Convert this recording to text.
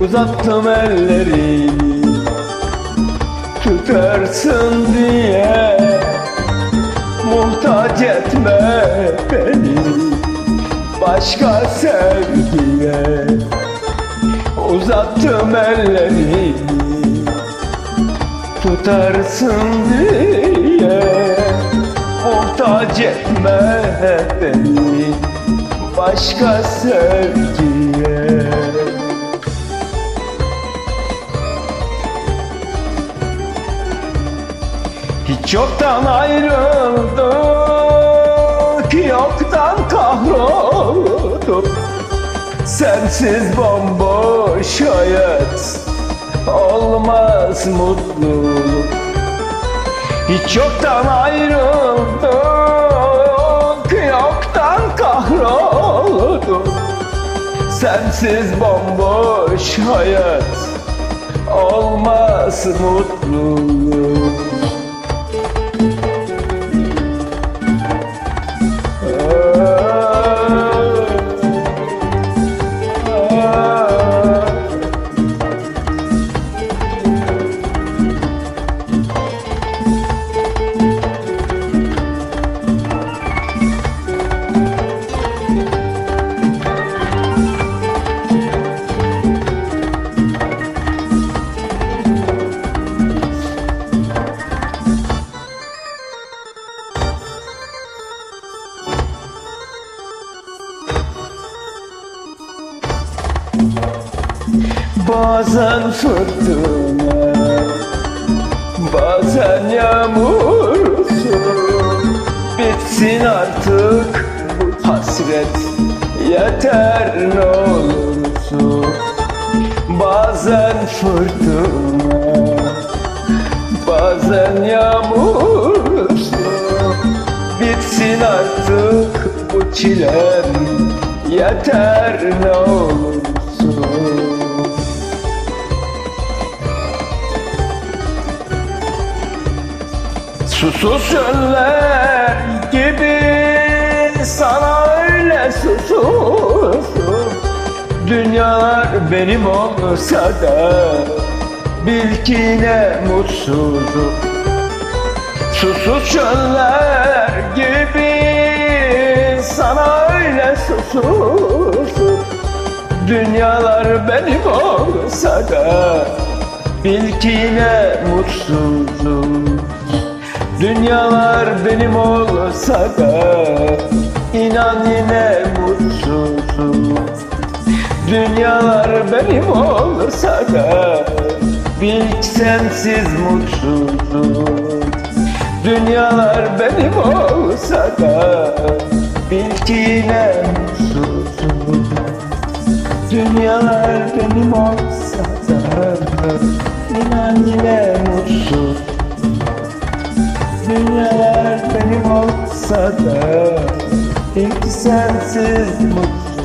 Uzattım ellerimi Tutarsın diye Muhtaç etme beni. Başka sevgiye Uzattım ellerimi Tutarsın diye Muhtaç etme beni. Başka sevgiye Hiç yoktan ayrıldık Yoktan kahrolduk. Sensiz bomboş hayat Olmaz mutluluk. Hiç yoktan ayrıldık Yoktan kahrolduk. Sensiz bomboş hayat Olmaz mutluluk Bazen fırtına Bazen yağmursun Bitsin artık bu hasret Yeter ne olursun Bazen fırtına Bazen yağmursun Bitsin artık bu çilem Yeter ne olursun Susuz çöller gibi sana öyle susuzum. Dünyalar benim olsa da bil ki ne mutsuzum. Susuz çöller gibi sana öyle susuzum. Dünyalar benim olsa da bil ki ne mutsuzum Dünyalar benim olsa da inan yine mutsuzum. Dünyalar benim olsa da bil ki sensiz mutsuzum. Dünyalar benim olsa da bil ki yine mutsuzum. Dünyalar benim olsa da inan yine mutsuzum olsa da ilk sensiz mutsuz